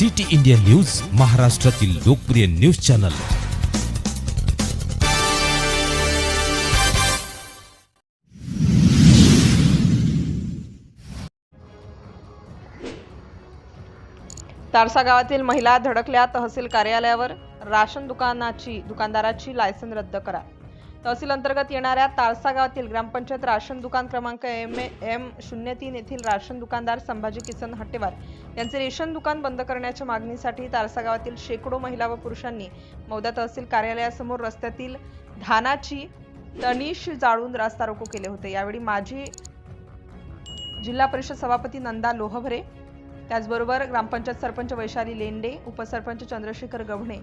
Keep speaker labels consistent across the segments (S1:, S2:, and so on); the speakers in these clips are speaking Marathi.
S1: सिटी इंडिया न्यूज महाराष्ट्रातील लोकप्रिय न्यूज चॅनल.
S2: तारसा गावातील महिला धडकल्या तहसील कार्यालयावर राशन दुकानाची दुकानदाराची लायसन रद्द करा. तहसील अंतर्गत येणाऱ्या तारसा गावातील ग्रामपंचायत राशन दुकान क्रमांक एम एम शून्य तीन येथील राशन दुकानदार संभाजी किसन हट्टेवार यांचे रेशन दुकान बंद करण्याच्या मागणीसाठी तारसा गावातील शेकडो महिला व पुरुषांनी मौदा तहसील कार्यालयासमोर रस्त्यातील धानाची तणीश जाळून रास्ता रोको केले होते. यावेळी माजी जिल्हा परिषद सभापती नंदा लोहभरे त्याचबरोबर ग्रामपंचायत सरपंच वैशाली लेंडे उपसरपंच चंद्रशेखर गव्हणे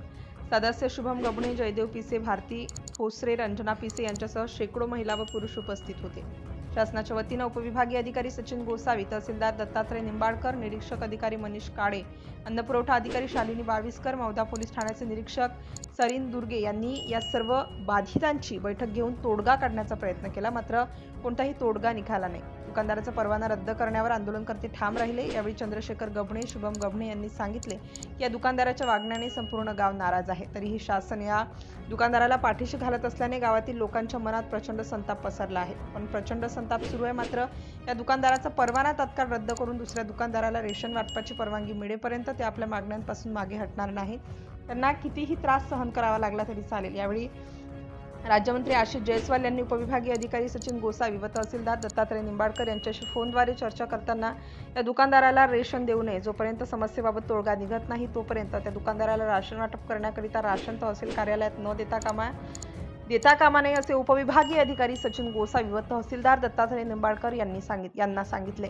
S2: सदस्य शुभम गबणे जयदेव पिसे भारती होसरे रंजना पिसे यांच्यासह शेकडो महिला व पुरुष उपस्थित होते. शासनाच्या वतीनं उपविभागीय अधिकारी सचिन गोसावी तहसीलदार दत्तात्रय निंबाळकर निरीक्षक अधिकारी मनीष काळे अन्नपुरवठा अधिकारी शालिनी बावीसकर मौदा पोलीस ठाण्याचे निरीक्षक सरीन दुर्गे यांनी या सर्व बाधितांची बैठक घेऊन तोडगा काढण्याचा प्रयत्न केला. मात्र कोणताही तोडगा निघाला नाही. दुकानदाराचा परवाना रद्द करण्यावर आंदोलनकर्ते ठाम राहिले. यावेळी चंद्रशेखर गभणे शुभम गभणे यांनी सांगितले की या दुकानदाराच्या वागण्याने संपूर्ण गाव नाराज आहे. तरीही शासन या दुकानदाराला पाठीशी घालत असल्याने गावातील लोकांच्या मनात प्रचंड संताप पसरला आहे. पण प्रचंड संताप सुरू आहे मात्र या दुकानदाराचा परवाना तत्काळ रद्द करून दुसऱ्या दुकानदाराला रेशन वाटपाची परवानगी मिळेपर्यंत ते आपल्या मागण्यांपासून मागे हटणार नाही त्यांना कितीही त्रास सहन करावा लागला तरी चालेल. यावेळी राज्यमंत्री आशिष जयस्वाल यांनी उपविभागीय अधिकारी सचिन गोसावी व तहसीलदार दत्तात्रय निंबाडकर यांच्याशी फोनद्वारे चर्चा करताना या दुकानदाराला रेशन देऊ नये. जोपर्यंत समस्येबाबत तोडगा निघत नाही तोपर्यंत त्या दुकानदाराला राशन वाटप करण्याकरिता राशन तहसील कार्यालयात न देता कामा देता कामा नये असे उपविभागीय अधिकारी सचिन गोसावी व तहसीलदार दत्तात्रय निंबाळकर यांनी सांगित यांना सांगितले.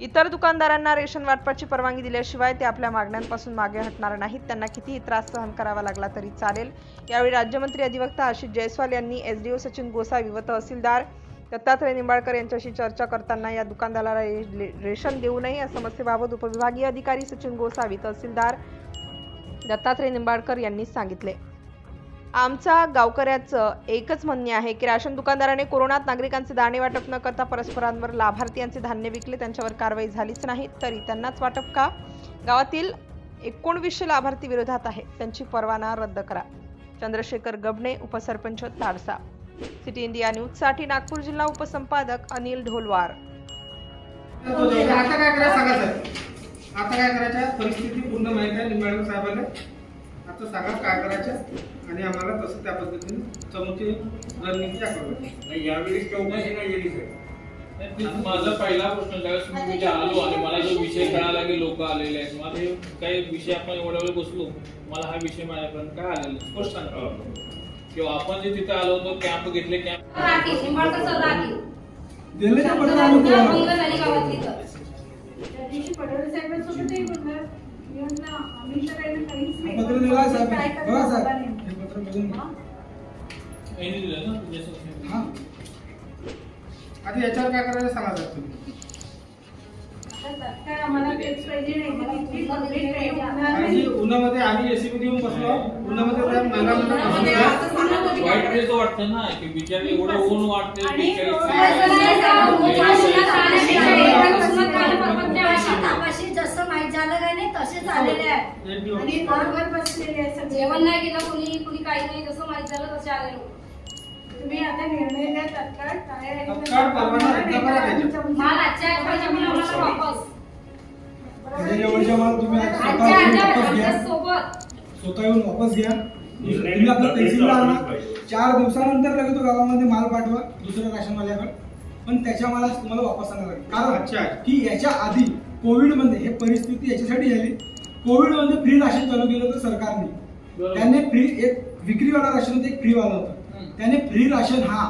S2: इतर दुकानदारांना रेशन वाटपाची परवानगी दिल्याशिवाय ते आपल्या मागण्यांपासून मागे हटणार नाहीत. त्यांना कितीही त्रास सहन करावा लागला तरी चालेल. यावेळी राज्यमंत्री अधिवक्ता आशिष जयस्वाल यांनी एसडीओ सचिन गोसावी व तहसीलदार दत्तात्रय निंबाळकर यांच्याशी चर्चा करताना या दुकानदाराला रे- रेशन देऊ नये या समस्येबाबत उपविभागीय अधिकारी सचिन गोसावी तहसीलदार दत्तात्रय निंबाळकर यांनी सांगितले. आमचा गावकऱ्याचं एकच म्हणणे आहे की राशन दुकानदाराने कोरोनात नागरिकांचे दाणे वाटप न करता परस्परांवर लाभार्थ्यांचे धान्य विकले त्यांच्यावर कारवाई झालीच नाही तरी त्यांनाच वाटप का? गावातील एकोणवीसशे लाभार्थी विरोधात आहे. त्यांची परवाना रद्द करा. चंद्रशेखर गबणे उपसरपंच ताडसा. सिटी इंडिया न्यूजसाठी नागपूर जिल्हा उपसंपादक अनिल ढोलवार.
S3: आता काय करायचं आता काय करायचं? परिस्थिती पूर्ण माहिती आहे निंबाळकर साहेबांना आता सांगा काय करायचं? आणि आम्हाला तसं त्या पद्धतीने समोरची रणनीती
S4: नाही यावेळी चौकशी नाही गेली सर.
S5: माझा पहिला प्रश्न तिथे आलो आणि मला जो विषय कळाला की लोक आलेले आहेत मला हे काही विषय आपण एवढ्या वेळ बसलो मला हा विषय माझ्यापर्यंत काय आलेला? स्पष्ट सांगा. किंवा आपण जे तिथे आलो होतो कॅम्प घेतले कॅम्प
S3: पत्र साहेब बघा साहेब हे पत्र बघून घ्या.
S5: दिलं ना
S3: हा आधी याच्यावर काय करायचं सांगा सर तुम्ही आणि उन्हामध्ये आम्ही एसीबी येऊन बसलो उन्हामध्ये त्या महिला आहेत.
S5: वाईट तेच वाटतं ना की बिचारे एवढं ऊन वाटते
S6: आणि
S7: शेतापाशी जसं माहीत झालं काय नाही तसेच आलेले आहे.
S6: सगळे.
S7: जेवण नाही केलं कोणी कोणी काही नाही जसं माहीत झालं तसे आले लोक
S6: तुम्ही आता निर्णय घ्या तात्काळ काय
S7: माल आजच्या वापस. आठवड्यात
S8: वापस घ्या. तुम्ही आपलं तहसीलला आणा चार दिवसानंतर लगेच तो गावामध्ये माल पाठवा दुसऱ्या राशनवाल्याकडे पण त्याच्या मालाच तुम्हाला वापस आणायला लागेल. कारण की याच्या आधी कोविडमध्ये हे परिस्थिती याच्यासाठी झाली कोविडमध्ये फ्री राशन चालू केलं होतं सरकारने. त्याने फ्री एक विक्रीवाला राशन होतं एक फ्रीवाला होतं. त्याने फ्री राशन हा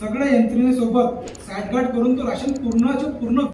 S8: सगळ्या यंत्रणेसोबत साठगाठ करून तो राशन पूर्णच्या पूर्ण